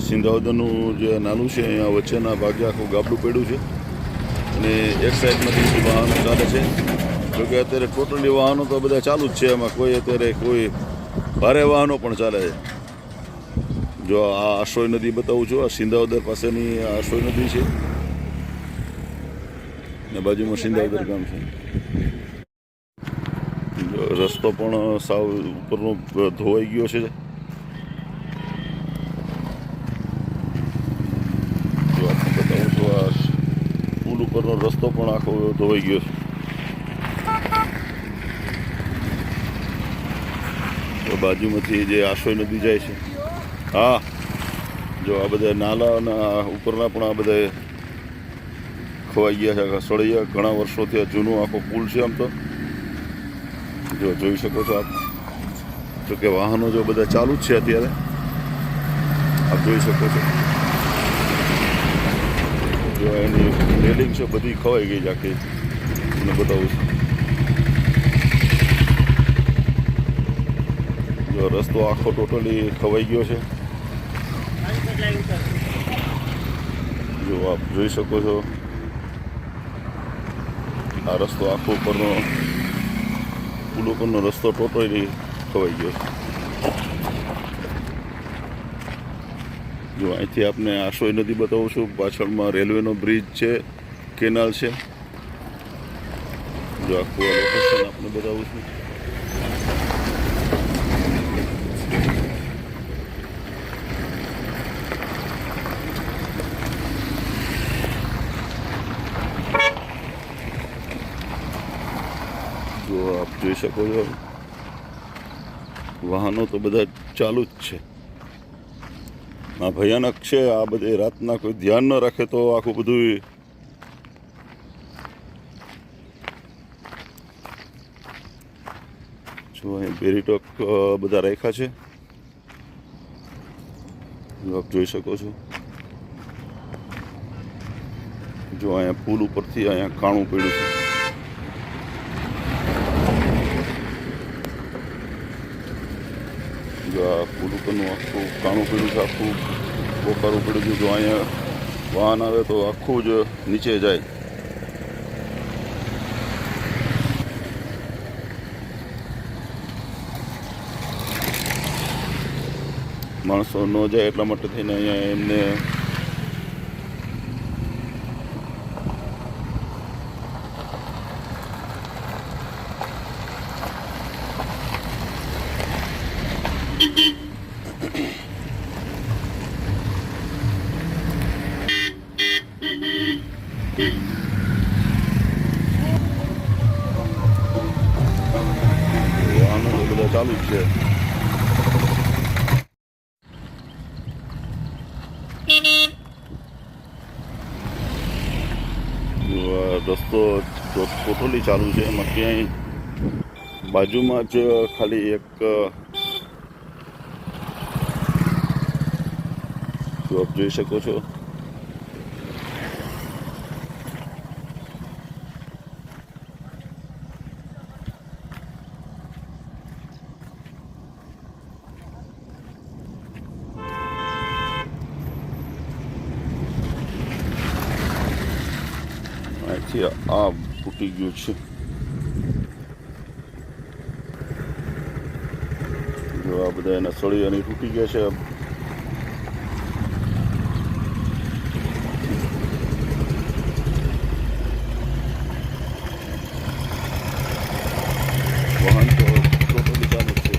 સિંધાવદરનું જે નાનું છે, અહીંયા વચ્ચેના ભાગે આખું ગાબડું પડ્યું છે. અને એક સાઈડમાંથી વાહનો ચાલે છે. જોકે અત્યારે ટોટલી વાહનો તો બધા ચાલુ જ છે. એમાં કોઈ અત્યારે કોઈ ભારે વાહનો પણ ચાલે છે. જો આ આશ્રોય નદી બતાવું છું. આ સિંધાવદર પાસેની આશ્રોય નદી છે. ને બાજુમાં સિંધાવદર ગામ છે. રસ્તો પણ સાવ ઉપરનો ધોવાઈ ગયો છે જો આપણે બતાવું છું આ રસ્તો પણ આખો ધોવાઈ ગયો છે. બાજુમાંથી જે આશોય નદી જાય છે. હા, જો આ બધા નાલાના ઉપરના પણ આ બધા ખોવાઈ ગયા છે. સળિયા ઘણા વર્ષોથી આ જૂનો આખો પુલ છે આમ તો. જો જોઈ શકો છો આપ. જો કે વાહનો જો બધા ચાલુ જ છે અત્યારે. આપ જોઈ શકો છો. જો એની રેલિંગ છે, બધી ખવાઈ ગઈ આખી. તમને બતાવું છું. જો રસ્તો આખો ટોટલી ખવાઈ ગયો છે. જો આપ જોઈ શકો છો. આ રસ્તો આખો ઉપરનો, પુલ ઉપરનો રસ્તો ટોટલી ખવાઈ ગયો છે. જો અહીંથી આપને આશોય નદી બતાવું છું. પાછળમાં રેલવેનો બ્રિજ છે, કેનાલ છે. જો આખું લોકેશન આપને બતાવું છું. જો આપ જોઈ શકો છો, વાહનો તો બધા ચાલુ જ છે. આ ભયાનક છે, આ બધે રાતના કોઈ ધ્યાન ન રાખે તો આખું બધું જો અહીં બેરીટોક બધા રાખ્યા છે. આપ જોઈ શકો છો. જો અહીંયા પુલ ઉપરથી અહીંયા કાણું પડ્યું છે. આ આખું કાણું પડ્યું છે, આખું બોકારું પડ્યું છે. જો અહીંયા વાહન આવે તો આખું જ નીચે જાય. માણસો ન જાય એટલા માટે થઈને અહીંયા એમને ચાલુ છે. એમાં ક્યાંય બાજુમાં જ ખાલી એક, જો આપ જોઈ શકો છો. અહીંથી આ ફૂટી ગયું છે જો આ બધા એના સળિયાની તૂટી ગયા છે વાહન તો ટોટલી ચાલુ જ છે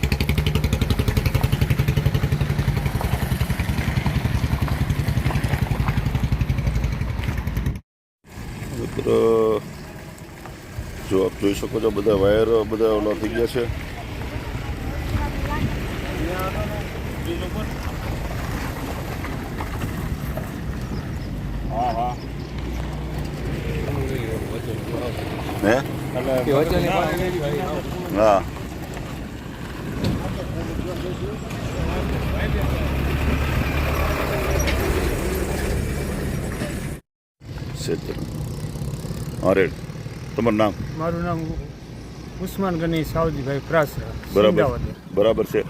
મિત્ર જો આપ જોઈ શકો છો, બધા વાયર, બધા ઓલા થઈ ગયા છે. હે? હા. સેજ હા, રેડ. તમારું નામ? મારું નામ ઉસ્માન ગની સાવજીભાઈ પ્રાસરા બરાબર. બરાબર છે.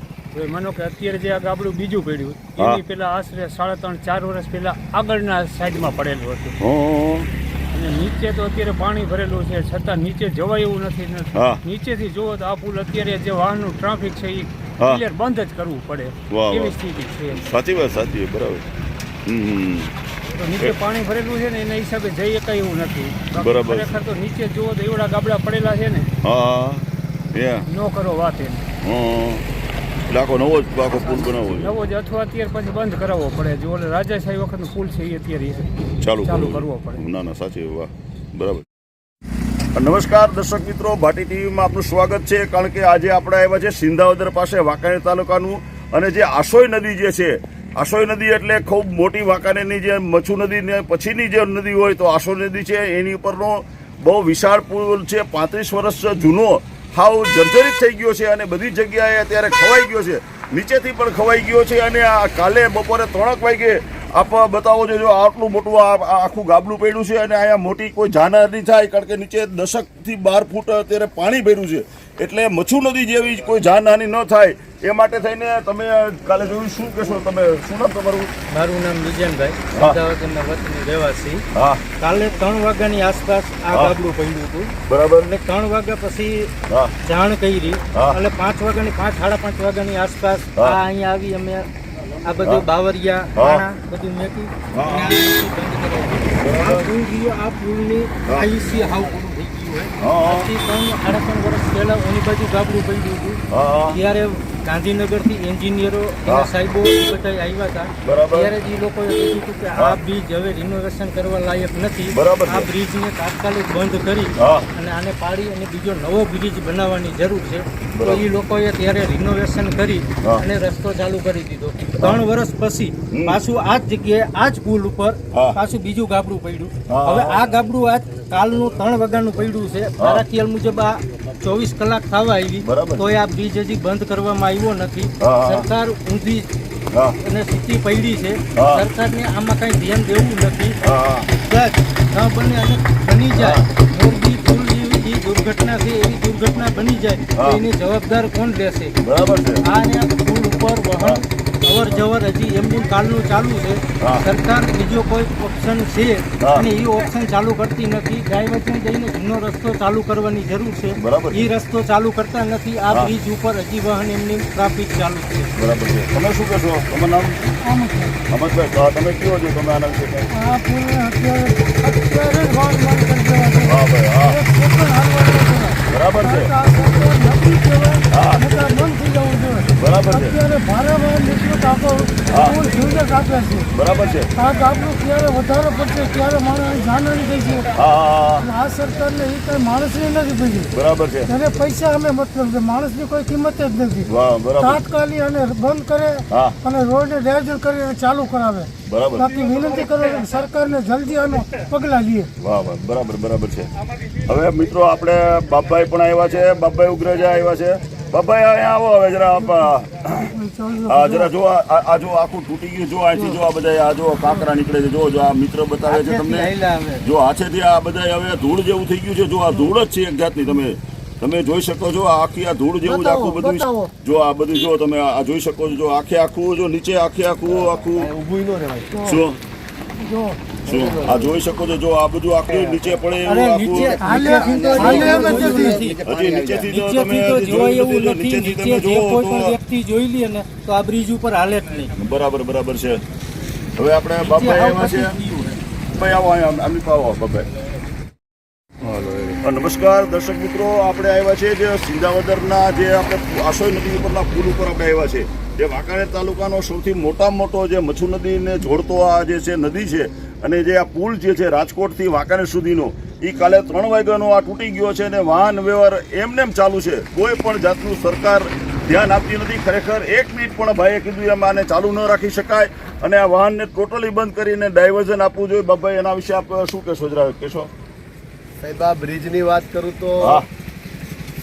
માનો કે અત્યારે જે આ ગાબડું બીજું પડ્યું એની પેલા આશરે સાડા ત્રણ ચાર વર્ષ પહેલા આગળના સાઈડમાં પડેલું હતું. અને નીચે તો અત્યારે પાણી ભરેલું છે છતાં નીચે જવાય એવું નથી. નીચેથી જુઓ તો આ પુલ અત્યારે જે વાહનનું ટ્રાફિક છે એ બંધ જ કરવું પડે. એવી સ્થિતિ છે. સાચી વાત સાચી બરાબર. હમ. તો નીચે પાણી ભરેલું છે ને એના હિસાબે જઈ શકાય એવું નથી. બરાબર. ખરેખર તો નીચે જુઓ તો એવડા ગાબડા પડેલા છે ને. હા નો ન કરો વાત એને. એટલે આખો નવો જ આખો પુલ બનાવવો નવો જ અથવા અત્યારે પછી બંધ કરાવવો પડે. જો ઓલે રાજાશાહી વખતનો પુલ છે એ અત્યારે ચાલુ ચાલુ કરવો પડે. ના ના સાચી વાહ બરાબર. નમસ્કાર દર્શક મિત્રો. ભાટી ટીવીમાં આપનું સ્વાગત છે. કારણ કે આજે આપણે આવ્યા છે સિંધાવદર પાસે વાંકાનેર તાલુકાનું અને જે આશોય નદી જે છે આશોય નદી એટલે ખૂબ મોટી વાંકાનેરની જે મચ્છુ નદીને પછીની જે નદી હોય તો આશોય નદી છે, એની ઉપરનો બહુ વિશાળ પુલ છે, પાંત્રીસ વર્ષ જૂનો. હાવ જર્જરિત થઈ ગયો છે અને બધી જગ્યાએ અત્યારે ખવાઈ ગયો છે. નીચેથી પણ ખવાઈ ગયો છે અને આ કાલે બપોરે ત્રણક વાગે આપ બતાવો છો જો આટલું મોટું આ આખું ગાબલું પડ્યું છે અને અહીંયા મોટી કોઈ જાનહાર નહીં થાય કારણ કે નીચે દશકથી બાર ફૂટ અત્યારે પાણી ભર્યું છે. એટલે મચ્છુ નદી જેવી કોઈ જાનહાની ન થાય. એ માટે થઈને તમે કાલે જોયું શું કહેશો તમે? શું નામ તમારું? મારું નામ વિજયનભાઈ. અમદાવાદના વતની રહેવાસી. હા. કાલે ત્રણ વાગ્યાની આસપાસ આ. ગાબડું પડ્યું હતું. બરાબર. એટલે ત્રણ વાગ્યા પછી જાણ કરી. અને પાંચ વાગ્યાની પાંચ સાડા પાંચ વાગ્યાની આસપાસ આ અહીંયા આવી અમે આ બધું બાવરિયા. બધું મેકી આ બંધ કરાવ્યું. આ હા. આયુષ્ય હાવ પૂરું થઈ ગયું હોય. આજથી ત્રણ સાડા ત્રણ વર્ષ પહેલા એની બાજુ ગાબડું પડ્યું હતું ત્યારે ગાંધીનગરથી એન્જિનિયરો સાહેબો બધા આવ્યા હતા. ત્યારે જ એ લોકોએ કીધું હતું કે આ બ્રિજ હવે રિનોવેશન કરવા લાયક નથી. આ. બ્રિજને તાત્કાલિક બંધ કરી અને આને પાડી અને બીજો નવો બ્રિજ બનાવવાની જરૂર છે. તો એ લોકોએ ત્યારે રિનોવેશન કરી અને રસ્તો ચાલુ કરી દીધો. ત્રણ વર્ષ પછી પાછું આ જ જગ્યાએ આ જ પુલ ઉપર પાછું બીજું ગાબડું પડ્યું. હવે આ ગાબડું આજ કાલનું ત્રણ વાગ્યાનું પડ્યું છે. મારા ખ્યાલ મુજબ આ ચોવીસ કલાક થવા આવી તોય આ બ્રિજ હજી બંધ કરવામાં આવ્યો નથી. સરકાર ઊંધી અને સ્થિતિ પડી છે. સરકારને આમાં કઈ ધ્યાન દેવું નથી. ન બને અને બની જાય. મોરબી પુલ જેવી દુર્ઘટના છે એવી દુર્ઘટના બની જાય. એની જવાબદાર કોણ લેશે? બરાબર છે. આ આ પુલ ઉપર વાહન અવર જવર હજી એમનું કાલનું ચાલુ છે. સરકાર બીજો કોઈ ઓપ્શન છે અને એ ઓપ્શન ચાલુ કરતી નથી. ડાયવર્જન જઈને જૂનો રસ્તો ચાલુ કરવાની જરૂર છે. બરાબર એ રસ્તો ચાલુ કરતા નથી. આ બ્રિજ ઉપર હજી વાહન એમની ટ્રાફિક ચાલુ છે. બરાબર છે. તમે શું કહેશો? તમારું નામ? અમતભાઈ તમે કયો છો? તમે આના વિશે કંઈ? અત્યારે અત્યારે જ વાહન બંધ કરી દેવા જોઈએ. હા. બરાબર છે. બરાબર છે. અત્યારે ભારે વાહન નીકળ્યું હા. પુલ છે. બરાબર છે. આ ગાબડું ક્યારે વધારે પડશે ક્યારે માણસ જાનહાની થઈ છે? આ સરકારને એ કઈ માણસની નથી પડી બરાબર છે. એને પૈસા અમે મતલબ છે માણસની કોઈ કિંમત જ નથી. તાત્કાલિક અને બંધ કરે અને રોડને ડાયવર્ઝન કરી અને ચાલુ કરાવે. બરાબર. બાકી વિનંતી કરો સરકારને જલ્દી આનો પગલાં લઈએ વાહ વાહ. બરાબર બરાબર છે. હવે મિત્રો આપણે બાપભાઈ પણ આવ્યા છે. બાપભાઈ ઉગ્રજા આવ્યા છે. બાપા અહીંયા આવો હવે જરા જરા જો આ જો આખું તૂટી ગયું. જો અહીંથી જો આ બધા આ જો કાંકરા નીકળે છે. જો જો આ મિત્ર બતાવે છે તમને. જો હાથેથી આ બધા હવે ધૂળ જેવું થઈ ગયું છે. જો આ ધૂળ જ છે એક જાતની. તમે તમે જોઈ શકો છો આખી આ ધૂળ જેવું જ આખું બધું જો આ બધું જો તમે આ જોઈ શકો છો. જો આખે આખું જો નીચે આખે આખું આખું શું જો શું આ જોઈ શકો છો જો આ બધું આખું નીચે પડે જ. હજી નીચેથી જો તમે તો એવું નથી, જો નથી નીચેથી નીચે જે કોઈ પણ તો વ્યક્તિ જોઈ લે ને તો આ બ્રિજ ઉપર હાલે જ નહીં. બરાબર બરાબર છે. હવે આપણે બાપા એમાં છે. ભાઈ આવો આમની પાસે આવો બાપા નમસ્કાર દર્શક મિત્રો આપણે આવ્યા છે જે સિંધાવદરના જે આપણે આસોઈ નદી ઉપરના પુલ ઉપર આપણે આવ્યા છે જે વાંકાનેર તાલુકાનો સૌથી મોટામાં મોટો જે મચ્છુ નદીને જોડતો આ જે છે નદી છે અને જે આ પુલ જે છે રાજકોટથી વાંકાનેર સુધીનો એ કાલે ત્રણ વાગ્યાનો આ તૂટી ગયો છે અને વાહન વ્યવહાર એમને એમ ચાલુ છે. કોઈ પણ જાતનું સરકાર ધ્યાન આપતી નથી. ખરેખર એક મિનિટ પણ ભાઈએ કીધું એમ આને ચાલુ ન રાખી શકાય અને આ વાહનને ટોટલી બંધ કરીને ડાયવર્ઝન આપવું જોઈએ. બાબાઈ એના વિશે આપ શું કહેશો? જરા કહેશો? સાહેબ આ બ્રિજની વાત કરું તો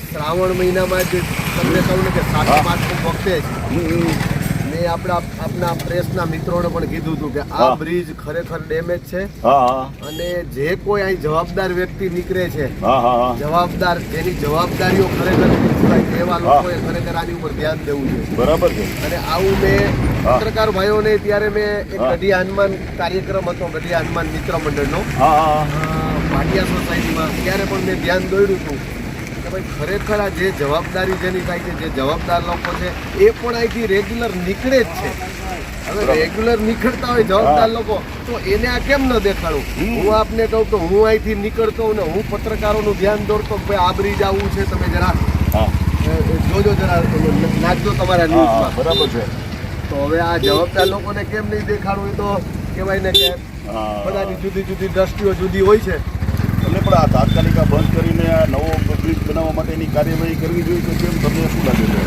શ્રાવણ મહિનામાં જે તમને કહું ને કે. સાતમ આઠમ વખતે જ. મેં આપણા આપના પ્રેસના મિત્રોને પણ કીધું હતું કે આ બ્રિજ ખરેખર ડેમેજ છે. અને જે કોઈ અહીં જવાબદાર વ્યક્તિ નીકળે છે જવાબદાર જેની જવાબદારીઓ ખરેખર એવા લોકોએ ખરેખર આની ઉપર ધ્યાન દેવું જોઈએ. બરાબર છે. અને આવું મેં. પત્રકાર ભાઈઓને ત્યારે મેં એક ગઢિયા હનુમાન કાર્યક્રમ હતો ગઢિયા હનુમાન મિત્ર મંડળનો. ભાટિયા સોસાયટીમાં. ત્યારે પણ મેં ધ્યાન દોર્યું હતું. ભાઈ ખરેખર આ જે જવાબદારી જેની થાય છે જે જવાબદાર લોકો છે એ પણ અહીંથી રેગ્યુલર નીકળે જ છે. હવે રેગ્યુલર નીકળતા હોય જવાબદાર લોકો તો એને આ કેમ ન દેખાડું. હું આપને કહું તો હું અહીંથી નીકળતો ને હું પત્રકારોનું ધ્યાન દોરતો કે ભાઈ આ બ્રિજ આવું છે તમે જરા જોજો જરા નાખજો તમારા ન્યૂઝમાં બરાબર છે. તો હવે આ જવાબદાર લોકોને કેમ નહીં દેખાડવું એ તો કહેવાય ને કે બધાની જુદી જુદી દ્રષ્ટિઓ જુદી હોય છે. તમને પણ આ તાત્કાલિક આ બંધ કરીને આ નવો બ્રિજ બનાવવા માટેની કાર્યવાહી કરવી જોઈએ કે કેમ? તમને શું લાગે છે?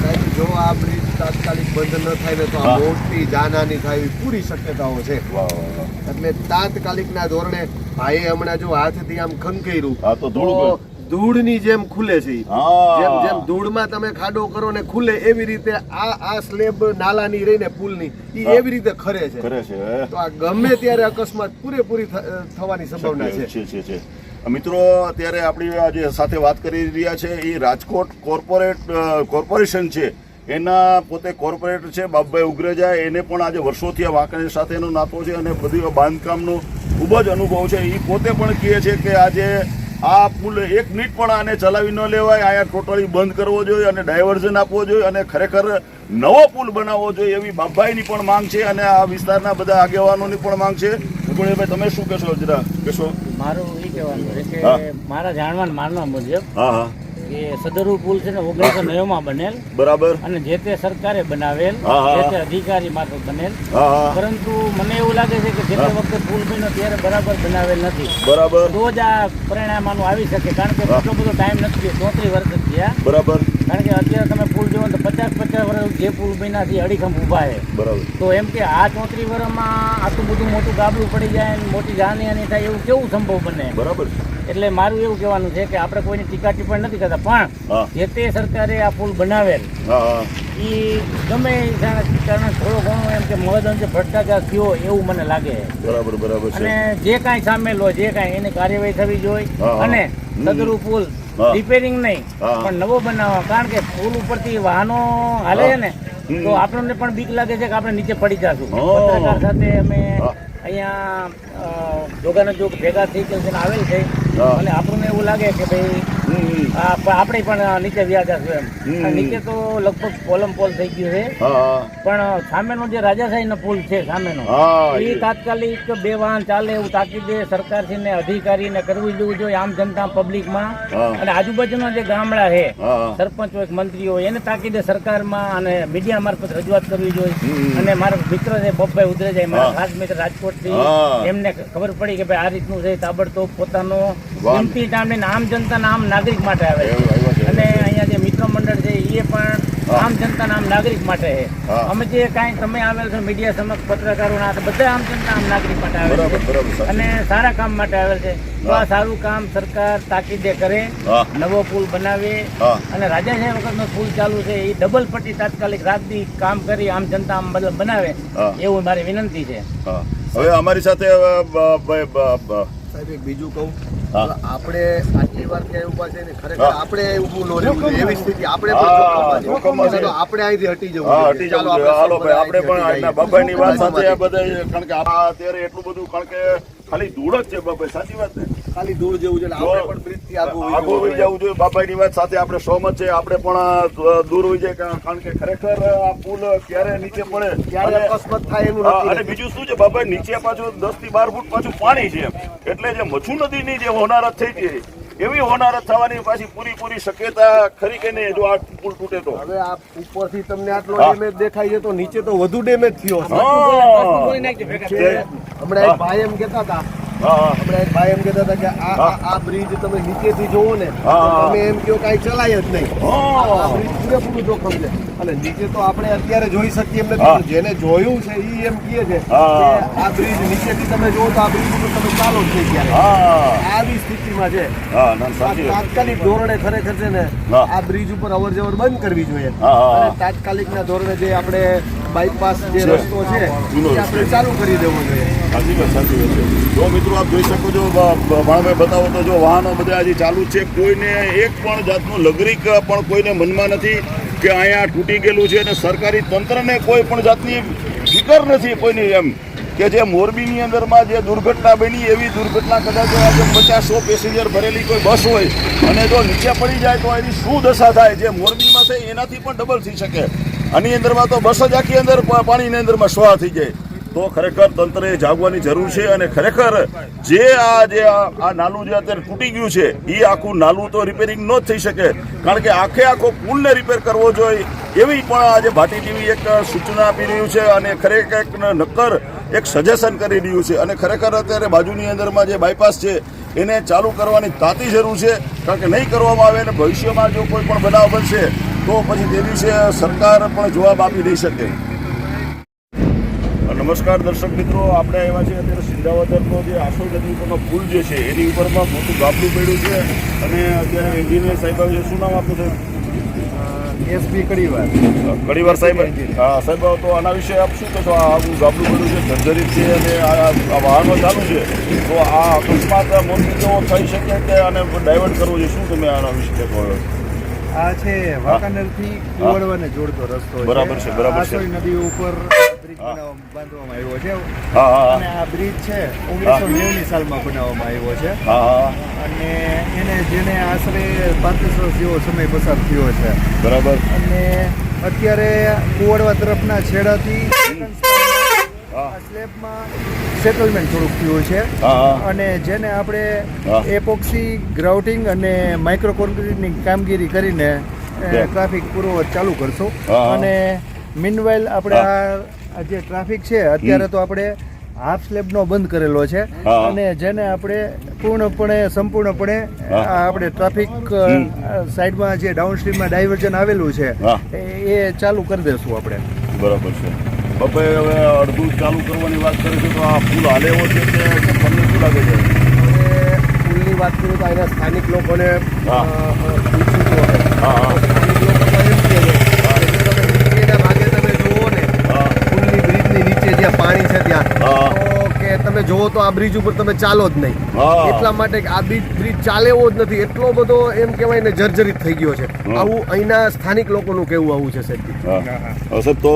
સાહેબ જો આ બ્રિજ તાત્કાલિક બંધ ન થાય ને તો આ. મોટી જાનહાની થાય એવી પૂરી શક્યતાઓ છે. એટલે તાત્કાલિકના ધોરણે ભાઈએ હમણાં જો હાથથી આમ ખંખેર્યું હા, તો ધૂળ ધૂળની જેમ ખુલે છે. જેમ જેમ ધૂળમાં તમે ખાડો કરો ને ખુલે એવી રીતે આ આ સ્લેબ નાલાની રહીને પુલની હા. એવી રીતે ખરે છે. ખરે છે તો આ ગમે ત્યારે અકસ્માત પૂરેપૂરી થવાની સંભાવના છે. મિત્રો અત્યારે આપણી આજે સાથે વાત કરી રહ્યા છે એ રાજકોટ કોર્પોરેટ કોર્પોરેશન છે. એના પોતે કોર્પોરેટ છે બાપભાઈ ઉગ્રજા. એને પણ આજે વર્ષોથી આ વાંકણી સાથેનો નાતો છે અને બધી બાંધકામનો ખૂબ જ અનુભવ છે. એ પોતે પણ કહે છે કે આજે આ પુલ એક મિનિટ પણ આને ચલાવી ન લેવાય. અહીંયા ટોટલી બંધ કરવો જોઈએ અને ડાયવર્ઝન આપવો જોઈએ અને ખરેખર નવો પુલ બનાવવો જોઈએ એવી બાપભાઈની પણ માંગ છે અને આ વિસ્તારના બધા આગેવાનોની પણ માંગ છે. ભાઈ તમે શું કહેશો જરા કહેશો? મારું એ કહેવાનું છે કે મારા જાણવાનું માનવા મુજબ હા હા. કે સદરુ પુલ છે ને ઓગણીસો નેવુંમાં બનેલ. બરાબર. અને જે તે સરકારે બનાવેલ. જે તે અધિકારી મારફત બનેલ. પરંતુ મને એવું લાગે છે કે જે તે વખતે પુલ બન્યો ત્યારે બરાબર બનાવેલ નથી. બરાબર. તો જ આ પરિણામ આનું આવી શકે કારણ કે એટલો બધો ટાઈમ નથી ચોત્રીસ વર્ષ થયા. બરાબર. કારણ કે અત્યારે તમે પુલ જોવો તો પચાસ પચાસ વર્ષ જે પુલ બન્યાથી અડીખમ ઊભા છે. બરાબર. તો એમ કે આ ચોત્રીસ વર્ષમાં આટલું બધું મોટું ગાબડું પડી જાય મોટી જાનહાની થાય એવું કેવું સંભવ બને? બરાબર એટલે મારું એવું કહેવાનું છે કે આપણે કોઈની ટીકા ટીપણ નથી કરતા પણ જે તે સરકારે આ પુલ બનાવેલ એ ગમે કારણે થોડો ઘણો એમ કે મહદઅંશે ભ્રષ્ટાચાર થયો એવું મને લાગે. બરાબર બરાબર અને જે કાંઈ સામેલ હોય જે કાંઈ એની કાર્યવાહી થવી જોઈએ. અને નગરું પુલ. રિપેરિંગ નહીં. પણ નવો બનાવવા કારણ કે પુલ ઉપરથી વાહનો હાલે છે ને તો આપણને પણ બીક લાગે છે કે આપણે નીચે પડી જશું. પત્રકાર સાથે અમે. અહીંયા જોગાનો જોગ ભેગા થઈ કે આવેલ છે. અને આપણને એવું લાગે કે ભાઈ આપણે પણ નીચે વ્યાજ હશું એમ. નીચે તો લગભગ પોલમ પોલ થઈ ગયું છે. પણ સામેનો જે રાજાશાહીનો પુલ છે સામેનો એ. તાત્કાલિક બે વાહન ચાલે એવું તાકીદે સરકારશ્રીને અધિકારીને કરવું જોવું જોઈએ આમ જનતા પબ્લિકમાં. અને આજુબાજુના જે ગામડા છે સરપંચ હોય મંત્રી હોય એને તાકીદે સરકારમાં અને મીડિયા મારફત રજૂઆત કરવી જોઈએ. અને મારા મિત્ર છે બપાઈ ઉધરે જાય મારા. ખાસ મિત્ર રાજકોટથી. એમને ખબર પડી કે ભાઈ આ રીતનું છે તાબડતોબ પોતાનો એમપી લઈને આમ જનતાના આમ નાગરિક માટે આવે છે. અને અહીંયા જે મિત્ર મંડળ છે એ પણ આમ જનતા આમ નાગરિક માટે છે. અમે જે કાંઈ તમે આવેલ છો મીડિયા સમક્ષ પત્રકારોના હાથે બધા આમ જનતા આમ નાગરિક માટે આવે છે. અને સારા કામ માટે આવેલ છે. તો આ સારું કામ સરકાર તાકીદે કરે નવો પુલ બનાવે અને અને રાજાશાહી વખતનો પુલ ચાલુ છે એ ડબલ પટ્ટી તાત્કાલિક રાત દી કામ કરી આમ જનતા આમ મતલબ બનાવે એવું મારી વિનંતી છે. હવે અમારી સાથે સાહેબ એક બીજું કહું. આપણે આટલી વાર ક્યાંય ઊભા છે ને ખરેખર આપણે ઊભું નો રહેવું એવી સ્થિતિ આપણે પણ આપણે અહીંથી હટી જવું હટી જવું જોઈએ. હાલો આપણે ભાઈ આપણે પણ આજના બાબાની વાત. સાથે આ બધા કારણ કે આ અત્યારે એટલું બધું કારણ કે ખાલી ધૂળ જ છે બાબા સાચી વાત ને? ખાલી ધૂળ જેવું છે આપણે પણ બ્રિજથી આગળ વહી જવું જોઈએ. બાપાની વાત સાથે આપણે સહમત છે. આપણે પણ દૂર હોઈ જાય કારણ- કે ખરેખર આ પુલ ક્યારે નીચે પડે? ક્યારે અકસ્માત થાય એનું અને બીજું શું છે? બાપા નીચે પાછું દસથી બાર ફૂટ પાછું પાણી છે એટલે જે મચ્છુ નદીની જે હોનારત થઈ ગઈ એવી હોનારત થવાની પાછી પૂરી પૂરી શક્યતા ખરી કે નહીં જો આ પુલ તૂટે તો? હવે આ ઉપરથી તમને આટલો ડેમેજ દેખાય છે તો નીચે તો વધુ ડેમેજ થયો છે હમણાં એક ભાઈ એમ કહેતા હતા. હમણાં એક ભાઈ એમ કહેતા હતા કે આ બ્રિજ તમે નીચેથી જોવો ને તમે એમ કહો કાંઈ ચલાય જ નહીં. આ બ્રિજ પૂરેપૂરું જોખમ છે. અને નીચે તો આપણે અત્યારે જોઈ શકીએ એમ નથી જેને જોયું છે એ એમ કહે છે કે આ બ્રિજ નીચેથી તમે જોવો તો આ બ્રિજ ઉપર તમે ચાલો જ નહીં ક્યારે આવી સ્થિતિમાં છે. ના તાત્કાલિક ધોરણે ખરેખર છે ને આ બ્રિજ ઉપર અવર જવર બંધ કરવી જોઈએ. તાત્કાલિક. અને તાત્કાલિકના ધોરણે જે આપણે બાયપાસ જે રસ્તો છે આપણે ચાલુ કરી દેવો જોઈએ. સાચી વાત સાચી વાત છે. જો મિત્રો આપ જોઈ શકો છો ભાણભાઈ બતાવો તો જો વાહનો બધા હજી ચાલુ છે. કોઈને એક પણ જાતનું લગરીક પણ કોઈને મનમાં નથી કે અહીંયા તૂટી ગયેલું છે અને સરકારી તંત્રને કોઈ પણ જાતની ફિકર નથી કોઈની એમ કે જે મોરબીની અંદરમાં જે દુર્ઘટના બની એવી દુર્ઘટના કદાચ આજે પચાસ સો પેસેન્જર ભરેલી કોઈ બસ હોય અને જો નીચે પડી જાય તો એની શું દશા થાય? જે મોરબીમાં થાય એનાથી પણ ડબલ થઈ શકે. આની અંદરમાં તો બસ જ આખી અંદર પાણીની અંદરમાં સ્વા થઈ જાય. તો ખરેખર તંત્રએ જાગવાની જરૂર છે અને ખરેખર જે આ જે આ નાલું જે અત્યારે તૂટી ગયું છે એ આખું નાલું તો રિપેરિંગ ન થઈ શકે. કારણ કે આખે આખો પુલને રિપેર કરવો જોઈએ એવી પણ આજે ભાટી ટીવી એક સૂચના આપી રહ્યું છે અને ખરેખર એક નક્કર એક સજેશન કરી રહ્યું છે. અને ખરેખર અત્યારે બાજુની અંદરમાં જે બાયપાસ છે, એને ચાલુ કરવાની તાતી જરૂર છે. કારણ કે નહીં કરવામાં આવે અને ભવિષ્યમાં જો કોઈ પણ બનાવ બનશે તો પછી તે દિવસે સરકાર પણ જવાબ આપી દઈ શકે. નમસ્કાર દર્શક મિત્રો આપણે એવા છે અત્યારે સિંધાવદરનો જે આસો નદી ઉપરનો પુલ જે છે એની ઉપરમાં મોટું ગાબડું પડ્યું છે અને અત્યારે એન્જિનિયર સાહેબ આવે છે. શું નામ આપનું સાહેબ? એસપી કડીવાર. કડીવાર સાહેબ. હા સાહેબ તો આના વિશે આપ શું કહેશો? આ આવું ગાબડું પડ્યું છે જર્જરિત છે અને આ આ વાહનો ચાલુ છે. તો આ અકસ્માત મોટી જેવો થઈ શકે કે આને ડાયવર્ટ કરવો છે? શું તમે આના વિશે કહેશો? આ છે વાંકાનેરથી કુવડવાને જોડતો રસ્તો છે. બરાબર છે, બરાબર છે. નદી ઉપર બ્રિજ. બાંધવામાં આવ્યો છે. અને આ બ્રિજ છે ઓગણીસો નેવું ની સાલમાં બનાવવામાં આવ્યો છે. અને એને જેને આશરે પાંત્રીસ વર્ષ જેવો સમય પસાર થયો છે. બરાબર. અને અત્યારે કુવડવા તરફના છેડાથી આ સ્લેબમાં સેટલમેન્ટ થોડુંક થયું છે. અને જેને આપણે એપોક્સી ગ્રાઉટિંગ અને માઇક્રો કોન્ક્રીટની કામગીરી કરીને ટ્રાફિક પૂર્વવત ચાલુ કરશું. અને મીનવાઇલ આપણે આ જે ટ્રાફિક છે અત્યારે તો આપણે હાફ સ્લેબનો બંધ કરેલો છે. અને જેને આપણે પૂર્ણપણે સંપૂર્ણપણે આ આપણે ટ્રાફિક. સાઈડમાં જે ડાઉનસ્ટ્રીમમાં ડાયવર્ઝન આવેલું છે એ એ ચાલુ કરી દેશું આપણે. બરાબર છે. બપોરે હવે અડધું ચાલુ કરવાની વાત કરે છે તો આ પુલ હાલે એવો છે કે તમને શું લાગે છે? પુલની વાત કરું તો અહીંના સ્થાનિક લોકોને હા. હા હા સ્થાનિક લોકો તો એમ કહે છે કે જો તમે નીચેના ભાગે તમે જુઓ ને હા પુલની બ્રિજની નીચે જ્યાં પાણી છે ત્યાં હા. તો કે તમે જોવો તો આ બ્રિજ ઉપર તમે ચાલો જ નહીં. એટલા માટે આ બ્રિજ બ્રિજ ચાલે એવો જ નથી. એટલો બધો એમ કહેવાય ને જર્જરિત થઈ ગયો છે. આવું અહીંના સ્થાનિક લોકોનું કેવું આવું છે સાહેબ. હા. હા, સાહેબ તો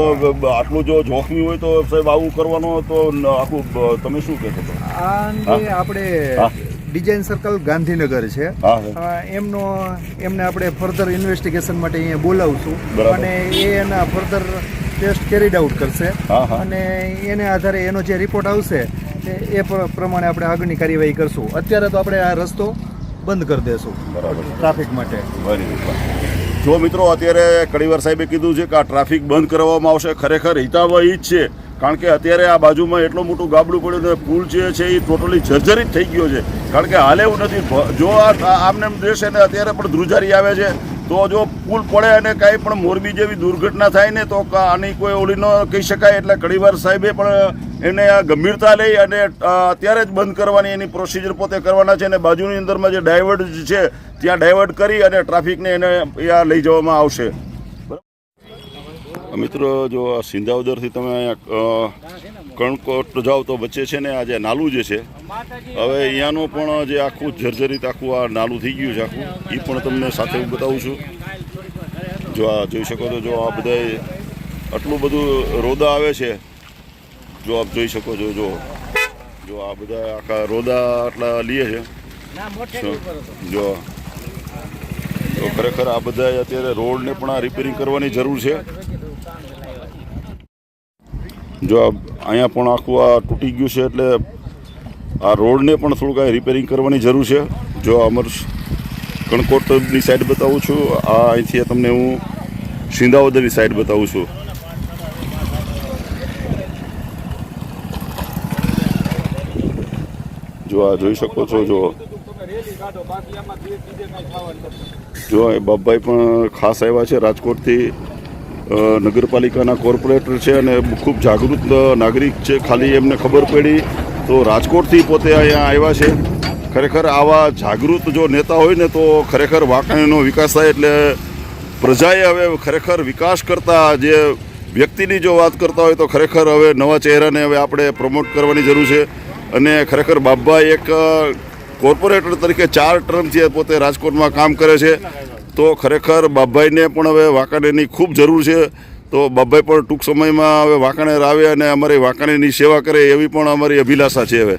આટલું જો જોખમી હોય તો સાહેબ આવું કરવાનો તો આખું તમે શું કહેશો તો આ અંગે આપણે ડિઝાઇન સર્કલ ગાંધીનગર છે. એમનો એમને આપણે ફર્ધર ઇન્વેસ્ટિગેશન માટે અહીંયા બોલાવશું. અને એ એના ફર્ધર ટેસ્ટ કેરીડ આઉટ કરશે. અને એને આધારે એનો જે રિપોર્ટ આવશે એ એ પ્રમાણે આપણે આગળની કાર્યવાહી કરશું. અત્યારે તો આપણે આ રસ્તો બંધ કરી દેશું. બરાબર ટ્રાફિક માટે. જો મિત્રો અત્યારે કડીવાર સાહેબે કીધું છે કે આ ટ્રાફિક બંધ કરવામાં આવશે. ખરેખર હિતાવહ ઈ જ છે. કારણ કે અત્યારે આ બાજુમાં એટલું મોટું ગાબડું પડ્યું ને પુલ જે છે એ ટોટલી જર્જરિત થઈ ગયો છે. કારણ કે હાલે એવું નથી. જો આ આમને દેશે ને અત્યારે પણ ધ્રુજારી આવે છે, તો જો પુલ પડે અને કાંઈ પણ મોરબી જેવી દુર્ઘટના થાય ને તો આની કોઈ ઓલી ન કહી શકાય. એટલે ઘણીવાર સાહેબે પણ એને આ ગંભીરતા લઈ અને અત્યારે જ બંધ કરવાની એની પ્રોસિજર પોતે કરવાના છે અને બાજુની અંદરમાં જે ડાયવર્ટ છે, ત્યાં ડાયવર્ટ કરી અને ટ્રાફિકને એને લઈ જવામાં આવશે. મિત્રો જો આ સિંધાવદરથી તમે અહીંયા કણકોટ જાઓ તો વચ્ચે છે ને આ જે નાલું જે છે હવે અહીંયાનું પણ જે આખું જર્જરિત આખું આ નાલું થઈ ગયું છે આખું એ પણ તમને સાથે હું બતાવું છું. જો આ જોઈ શકો છો જો આ બધા આટલું બધું રોદા આવે છે જો આપ જોઈ શકો છો જો જો આ બધા આખા રોદા આટલા લીએ છે. જો તો ખરેખર આ બધા અત્યારે રોડને પણ આ રિપેરિંગ કરવાની જરૂર છે. જો અહીંયા પણ આખું આ તૂટી ગયું છે એટલે આ રોડને પણ થોડું કાંઈ રિપેરિંગ કરવાની જરૂર છે. જો અમર કણકોટની સાઈડ બતાવું છું, આ અહીંથી તમને હું સિંધાવદરની સાઈડ બતાવું છું. જો આ જોઈ શકો છો, જો. જો એ બાપભાઈ પણ ખાસ આવ્યા છે રાજકોટથી. નગરપાલિકાના કોર્પોરેટર છે અને ખૂબ જાગૃત નાગરિક છે. ખાલી એમને ખબર પડી તો રાજકોટથી પોતે અહીંયા આવ્યા છે. ખરેખર આવા જાગૃત જો નેતા હોય ને તો ખરેખર વાંકણીનો વિકાસ થાય એટલે પ્રજાએ હવે ખરેખર વિકાસ કરતા જે વ્યક્તિની જો વાત કરતા હોય તો ખરેખર હવે નવા ચહેરાને હવે આપણે પ્રમોટ કરવાની જરૂર છે. અને ખરેખર બાબા એક કોર્પોરેટર તરીકે ચાર ટર્મથી પોતે રાજકોટમાં કામ કરે છે. તો ખરેખર બાબાઈને પણ હવે વાંકાનેરની ખૂબ જરૂર છે. તો બાબાઈ પણ ટૂંક સમયમાં હવે વાંકાણેર આવે અને અમારી વાંકાણેની સેવા કરે એવી પણ અમારી અભિલાષા છે હવે.